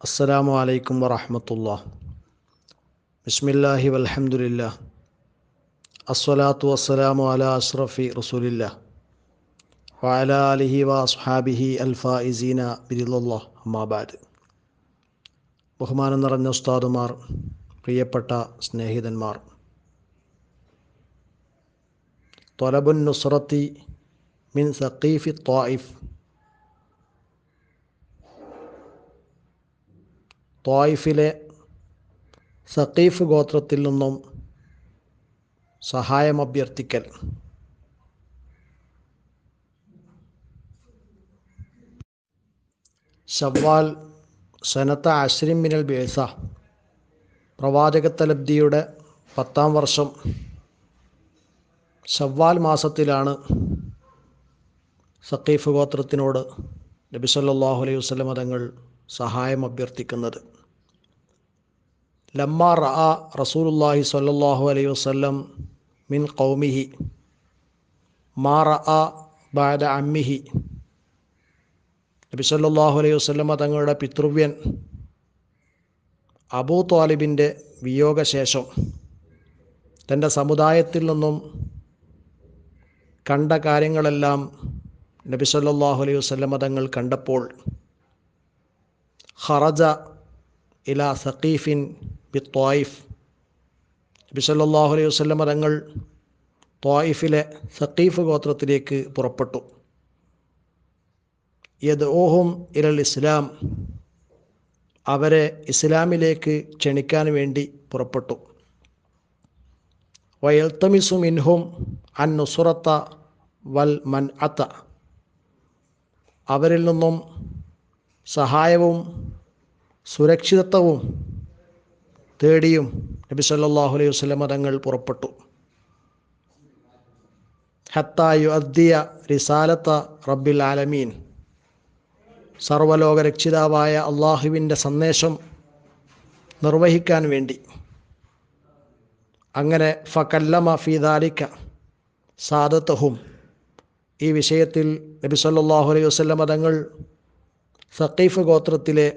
അസ്സലാമു അലൈക്കും വറഹമത്തുള്ള ബിസ്മില്ലാഹി വൽഹംദുലില്ല അസ്സലാത്തു വസ്സലാമു അല അഷ്റഫി റസൂലില്ല വഅല അലിഹി വ അസ്ഹാബിഹി അൽഫായിസീന ബിരിലുള്ള അമ്മാബാദ് ബഹുമാനം നിറഞ്ഞ ഉസ്താദുമാർ പ്രിയപ്പെട്ട സ്നേഹിതന്മാർ തൊലബുൻ നുസ്രത്തി മിൻ സഖീഫി ത്വായിഫ് ത്വായിഫിലെ സഖീഫ് ഗോത്രത്തിൽ നിന്നും സഹായം അഭ്യർത്ഥിക്കൽ. ഷവ്വാൽ സനത്ത അശ്രിം മിനൽ ബേസ പ്രവാചകത്തലബ്ദിയുടെ പത്താം വർഷം ഷവ്വാൽ മാസത്തിലാണ് സഖീഫ് ഗോത്രത്തിനോട് നബി സല്ലല്ലാഹു അലൈഹി വസല്ലം തങ്ങൾ സഹായം അഭ്യർത്ഥിക്കുന്നത്. ലമ്മ റഅ റസൂലുല്ലാഹി സ്വല്ലല്ലാഹു അലൈഹി വസല്ലം മിൻ ഖൗമിഹി മാ റഅ ബാദ അമ്മിഹി. നബി സല്ലല്ലാഹു അലൈഹി വസല്ലമ തങ്ങളുടെ പിതൃവ്യൻ അബൂ ത്വാലിബിന്റെ വിയോഗശേഷം തന്റെ സമുദായത്തിൽ നിന്നും കണ്ട കാര്യങ്ങളെല്ലാം നബി സല്ലല്ലാഹു അലൈഹി വസല്ലമ തങ്ങൾ കണ്ടപ്പോൾ ഖറജ ഇല സഖീഫിൻ ബി ത്വായിഫ്. നബി സല്ലല്ലാഹു അലൈഹി വസ്ലം തങ്ങൾ ത്വായിഫിലെ സഖീഫ് ഗോത്രത്തിലേക്ക് പുറപ്പെട്ടു. യദ്ഓഹും ഇരൽ ഇസ്ലാം. അവരെ ഇസ്ലാമിലേക്ക് ക്ഷണിക്കാൻ വേണ്ടി പുറപ്പെട്ടു. വയൽത്തമിസു മിൻഹും അൻ നുസുറത്ത വൽ മൻ അത്ത അവരിൽ നിന്നും സഹായവും സുരക്ഷിതത്വവും തേടിയും നബി സല്ലാഹു അലൈഹി വസല്ലമ തങ്ങൾ പുറപ്പെട്ടു. ഹത്തായു അദ്ദിയ റിസാലത്ത റബ്ബിൽ ആലമീൻ. സർവലോക രക്ഷിതാവായ അള്ളാഹുവിന്റെ സന്ദേശം നിർവഹിക്കാൻ വേണ്ടി. അങ്ങനെ ഫക്കല്ലമ ഫീദാലിക്ക സാദത്തഹും. ഈ വിഷയത്തിൽ നബി സല്ലല്ലാഹു അലൈഹി വസല്ലമ തങ്ങൾ സഖീഫ് ഗോത്രത്തിലെ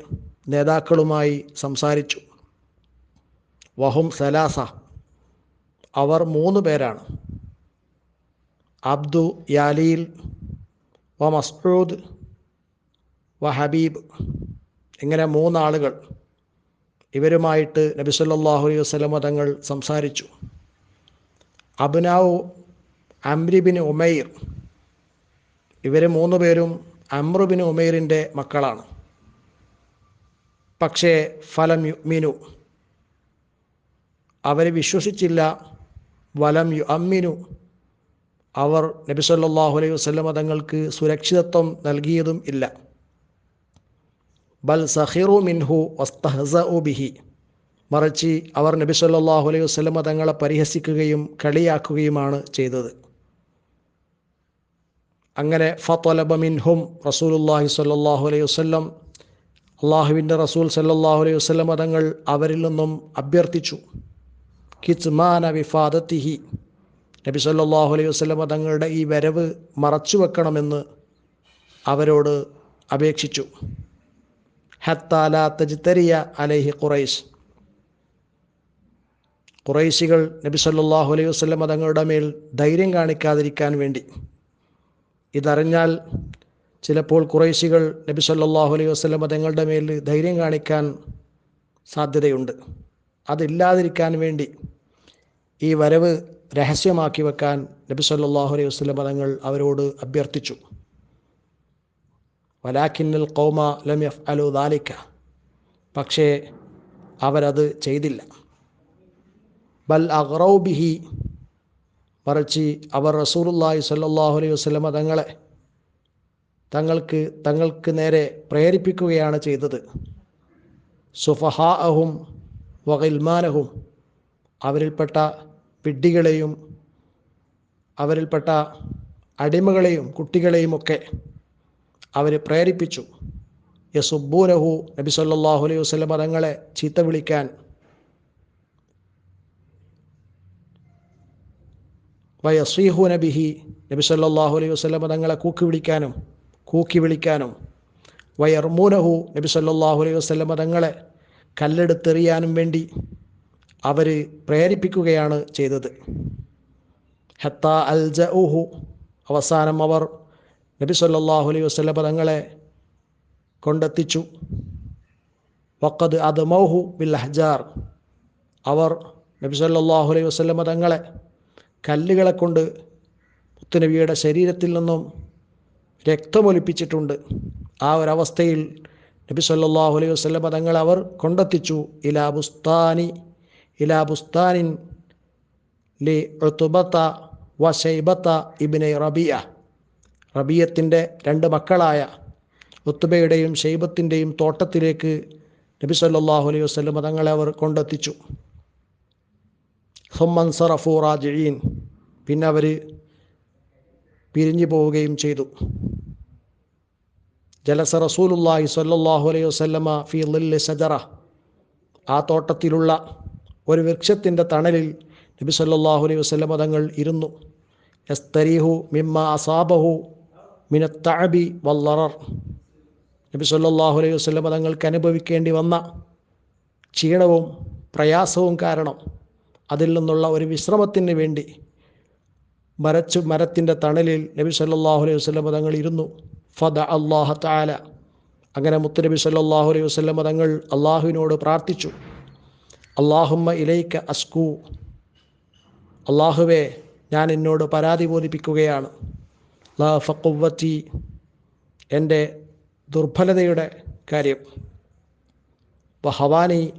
നേതാക്കളുമായി സംസാരിച്ചു. വഹും സലാസ. അവർ മൂന്ന് പേരാണ്. അബ്ദു യാലീൽ വ മസ്ഊദ് വ ഹബീബ് ഇങ്ങനെ മൂന്നാളുകൾ. ഇവരുമായിട്ട് നബി സല്ലല്ലാഹു അലൈഹി വസല്ലമ തങ്ങൾ സംസാരിച്ചു. അബ്നാവു അമ്രിബിൻ ഉമൈർ. ഇവർ മൂന്ന് പേരും അമ്രുബിൻ ഉമൈറിന്റെ മക്കളാണ്. പക്ഷേ ഫലം യുഗ്മിനു അവർ വിശ്വസിച്ചില്ല. വലം യു അമ്മിനു അവർ നബി സല്ലല്ലാഹു അലൈഹി വസല്ലമ തങ്ങൾക്ക് സുരക്ഷിതത്വം നൽകിയതും ഇല്ല. ബൽ സഹിറു മിൻഹു വസ്തഹസഉ ബിഹി. മറിച്ച് അവർ നബി സല്ലല്ലാഹു അലൈഹി വസല്ലമ തങ്ങളെ പരിഹസിക്കുകയും കളിയാക്കുകയുമാണ് ചെയ്തത്. അങ്ങനെ ഫത്വലബ മിൻഹും റസൂലുല്ലാഹി സല്ലാഹു അലൈഹി വസല്ലം അള്ളാഹുവിന്റെ റസൂൽ സല്ലാഹു അലൈഹി വസ്ലം മതങ്ങൾ അവരിൽ നിന്നും അഭ്യർത്ഥിച്ചു. കിത്മാന വിഫാദത്തിഹി. നബി സല്ലാഹു അലൈഹി വസ്ലം മതങ്ങളുടെ ഈ വരവ് മറച്ചു വെക്കണമെന്ന് അവരോട് അപേക്ഷിച്ചു. ഹത്താല തജിത്തരിയ അലൈഹി ഖുറൈസ്. ഖുറൈശികൾ നബി സല്ലാഹു അലൈഹി വസ്ലം മതങ്ങളുടെ മേൽ ധൈര്യം കാണിക്കാതിരിക്കാൻ വേണ്ടി. ഇതറിഞ്ഞാൽ ചിലപ്പോൾ കുറേശികൾ നബി സല്ലാഹു അലൈഹി വസല്ലമ തങ്ങളുടെ മേൽ ധൈര്യം കാണിക്കാൻ സാധ്യതയുണ്ട്. അതില്ലാതിരിക്കാൻ വേണ്ടി ഈ വരവ് രഹസ്യമാക്കി വെക്കാൻ നബി സല്ലാഹു അലൈഹി വസല്ലമ തങ്ങൾ അവരോട് അഭ്യർത്ഥിച്ചു. വലാഖിന്നൽ കൗമ ലം എഫ് അലു ദാലിക്ക പക്ഷേ അവരത് ചെയ്തില്ല. ബൽ അഗ്രൗബിഹി ബിഹി മറിച്ച് അവർ റസൂലുല്ലാഹി സല്ലാഹു അലൈഹി വസല്ലമ തങ്ങളെ തങ്ങൾക്ക് തങ്ങൾക്ക് നേരെ പ്രേരിപ്പിക്കുകയാണ് ചെയ്തത്. സുഫഹാഅഹും വകൽമാനഹും അവരിൽപ്പെട്ട വിഡ്ഢികളെയും അവരിൽപ്പെട്ട അടിമകളെയും കുട്ടികളെയുമൊക്കെ അവർ പ്രേരിപ്പിച്ചു. യസുബൂനഹു നബി സല്ലാഹു അലൈഹി വസ്ലം തങ്ങളെ ചീത്ത വിളിക്കാൻ വയസ്വീഹു നബിഹി നബി സല്ലാഹു അലൈഹി വസ്ലം തങ്ങളെ കൂക്കി വിളിക്കാനും കൂക്കി വിളിക്കാനും വയർമൂനഹു നബി സല്ലാഹു അലൈഹി വസ്ലമ തങ്ങളെ കല്ലെടുത്തെറിയാനും വേണ്ടി അവർ പ്രേരിപ്പിക്കുകയാണ് ചെയ്തത്. ഹത്ത അൽ ജഹു അവസാനം അവർ നബി സല്ലാഹു അലൈഹി വസ്ലമ തങ്ങളെ കൊണ്ടെത്തിച്ചു. വക്കത് അത് മൗഹു ബിൽ ഹജാർ അവർ നബി സല്ലാഹു അലൈഹി വസ്ലമ തങ്ങളെ കല്ലുകളെ കൊണ്ട് മുത്തുനബിയുടെ ശരീരത്തിൽ നിന്നും രക്തമൊലിപ്പിച്ചിട്ടുണ്ട്. ആ ഒരവസ്ഥയിൽ നബി സല്ലാഹു അലൈഹി വസ്ലം പദങ്ങൾ അവർ കൊണ്ടെത്തിച്ചു. ഇലാ ബുസ്താനി ഇലാ ബുസ്താനിൻ ലി ഋതുബത്ത വ ഷെയ്ബത്ത ഇബിനെ റബിയ. റബിയത്തിന്റെ രണ്ട് മക്കളായ ഉത്തുബയുടെയും ഷെയ്ബത്തിന്റെയും തോട്ടത്തിലേക്ക് നബി സല്ലാഹു അലൈഹി വസ്ലം പദങ്ങളെ അവർ കൊണ്ടെത്തിച്ചു. ഹുമ്മൻ സറഫു റാജിയീൻ പിന്നെ അവർ പിരിഞ്ഞു പോവുകയും ചെയ്തു. ജലസ റസൂലുല്ലാഹി സല്ലാഹു അലൈഹി വസ്ലമ ഫി സജറ ആ തോട്ടത്തിലുള്ള ഒരു വൃക്ഷത്തിന്റെ തണലിൽ നബി സല്ലാഹു അലൈഹി വസ്ലമ തങ്ങൾ ഇരുന്നു. എസ്തരീഹു മിമ്മ അസാബഹു മിനത്തഅബി വല്ലറർ നബി സല്ലാഹു അലൈഹി വസ്ലമ തങ്ങൾക്ക് അനുഭവിക്കേണ്ടി വന്ന ക്ഷീണവും പ്രയാസവും കാരണം അതിൽ നിന്നുള്ള ഒരു വിശ്രമത്തിന് വേണ്ടി മരച്ചു മരത്തിന്റെ തണലിൽ നബി സല്ലാഹു അലൈഹി വസ്ലം തങ്ങൾ ഇരുന്നു. ഫദ അള്ളാഹ താല അങ്ങനെ മുത്തുനബി സല്ലാഹു അലൈഹി വസ്ലമ തങ്ങൾ അള്ളാഹുവിനോട് പ്രാർത്ഥിച്ചു. അള്ളാഹുമ്മ ഇലൈക്ക അസ്കു. അള്ളാഹുവേ ഞാൻ എന്നോട് പരാതി ബോധിപ്പിക്കുകയാണ്. ലാ എന്റെ ദുർബലതയുടെ കാര്യം. ഹവാനി.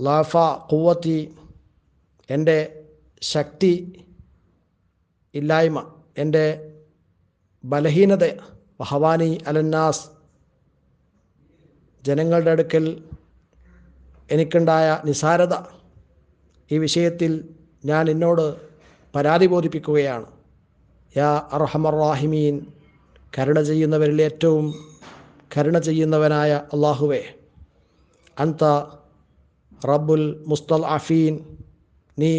ലാഫ കുവത്തി എന്റെ ശക്തി ഇല്ലായ്മ എന്റെ ബലഹീനത വഹവാനി അലന്നാസ് ജനങ്ങളുടെ അടുക്കൽ എനിക്കുണ്ടായ നിസാരത ഈ വിഷയത്തിൽ ഞാൻ എന്നോട് പരാതി ബോധിപ്പിക്കുകയാണ്. യാ അർഹമർ റാഹിമീൻ കരുണ ചെയ്യുന്നവരിൽ ഏറ്റവും കരുണ ചെയ്യുന്നവനായ അള്ളാഹുവേ അന്ത റബ്ബുൽ മുസ്തൽ അഫീൻ നീ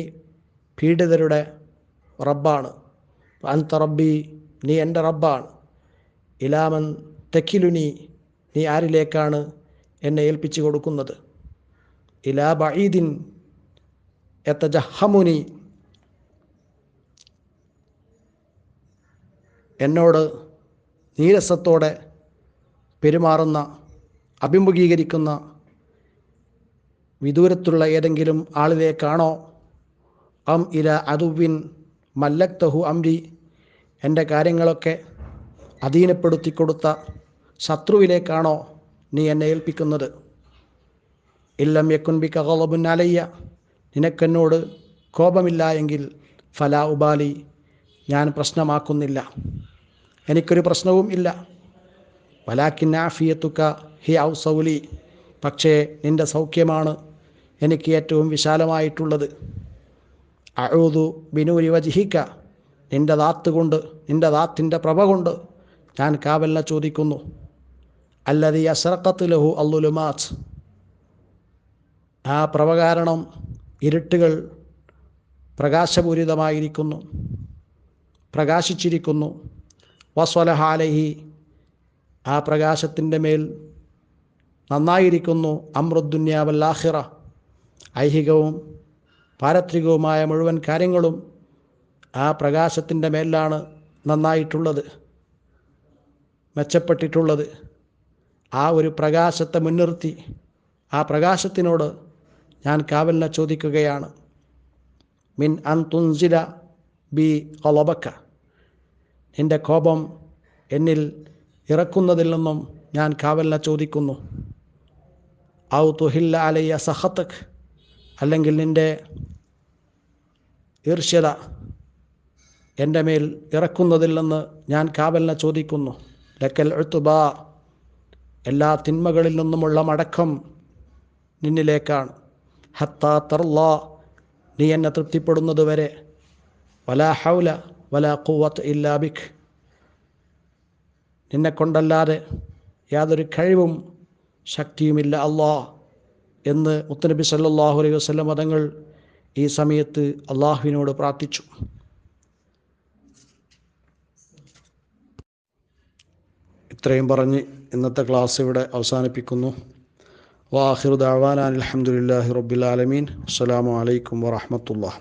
പീഡിതരുടെ റബ്ബാണ്. അന്ത റബ്ബി നീ എന്റെ റബ്ബാണ്. ഇലാമൻ തെക്കിലുനി നീ ആരിലേക്കാണ് എന്നെ ഏൽപ്പിച്ചു കൊടുക്കുന്നത്? ഇലാ ബഈദിൻ എത്തജഹമുനി എന്നോട് നീരസത്തോടെ പെരുമാറുന്ന അഭിമുഖീകരിക്കുന്ന വിദൂരത്തുള്ള ഏതെങ്കിലും ആളിലേക്കാണോ അം ഇല അതുവിൻ മല്ലക്തഹു അംരി. എന്റെ കാര്യങ്ങളൊക്കെ അധീനപ്പെടുത്തി കൊടുത്ത ശത്രുവിലേക്കാണോ നീ എന്നെ ഏൽപ്പിക്കുന്നത്? ഇല്ലം യക്കുൻബി കഹോബുൻ അലയ്യ. നിനക്കെന്നോട് കോപമില്ല എങ്കിൽ ഫലാ ഉബാലി. ഞാൻ പ്രശ്നമാക്കുന്നില്ല. എനിക്കൊരു പ്രശ്നവും ഇല്ല. വലാക്കിൻ ആഫിയത്തുക്ക ഹി ഔ സൗലി പക്ഷേ നിന്റെ സൗഖ്യമാണ് എനിക്ക് ഏറ്റവും വിശാലമായിട്ടുള്ളത്. അഴൂതു ബിനൂരി വജിഹിക്ക നിന്റെ ദാത്ത് കൊണ്ട് നിന്റെ ദാത്തിന്റെ പ്രഭ കൊണ്ട് ഞാൻ കാവലിനെ ചോദിക്കുന്നു. അല്ലതി അസറക്കത്ത് ലഹു അല്ലുലുമാത്ത് ആ പ്രഭ കാരണം ഇരുട്ടുകൾ പ്രകാശപൂരിതമായിരിക്കുന്നു പ്രകാശിച്ചിരിക്കുന്നു. വസ്വലഹാലഹി ആ പ്രകാശത്തിന്റെ മേൽ നന്നായിരിക്കുന്നു. അമൃദ്ദുന്യാവല്ലാഹിറ ഐഹികവും പാരത്രികവുമായ മുഴുവൻ കാര്യങ്ങളും ആ പ്രകാശത്തിന്റെ മേലാണ് നന്നായിട്ടുള്ളത് മെച്ചപ്പെട്ടിട്ടുള്ളത്. ആ ഒരു പ്രകാശത്തെ മുൻനിർത്തി ആ പ്രകാശത്തിനോട് ഞാൻ കാവലിനെ ചോദിക്കുകയാണ്. മിൻ അൻ തുൻസില ബി കൊലബക്ക നിന്റെ കോപം എന്നിൽ ഇറക്കുന്നതിൽ നിന്നും ഞാൻ കാവലിനെ ചോദിക്കുന്നു. ഔ തുഹില്ല അലയ്യ സഹത്തക് അല്ലെങ്കിൽ നിന്റെ ഈർഷ്യത എന്റെ മേൽ ഇറക്കുന്നതില്ലെന്ന് ഞാൻ കാവലിനെ ചോദിക്കുന്നു. ലക്കൽ എഴുത്തുബ എല്ലാ തിന്മകളിൽ നിന്നുമുള്ള മടക്കം നിന്നിലേക്കാണ്. ഹത്താ തർലാ നീ എന്നെ തൃപ്തിപ്പെടുന്നത് വരെ. വലാ ഹൗല വലാ കൂവത്ത് ഇല്ലാ ബിഖ് നിന്നെ കൊണ്ടല്ലാതെ യാതൊരു കഴിവും ശക്തിയുമില്ല അള്ളാ എന്ന് മുത്തനബി സല്ലാഹു അലൈഹി വസ്ലം മതങ്ങൾ ഈ സമയത്ത് അള്ളാഹുവിനോട് പ്രാർത്ഥിച്ചു. ഇത്രയും പറഞ്ഞ് ഇന്നത്തെ ക്ലാസ് ഇവിടെ അവസാനിപ്പിക്കുന്നു. വാഹിർ ദാവാൻ അലഹമുല്ലാഹി റബ്ബിൽ ആലമീൻ. അസ്സലാമു അലൈക്കും വറഹമത്തുള്ള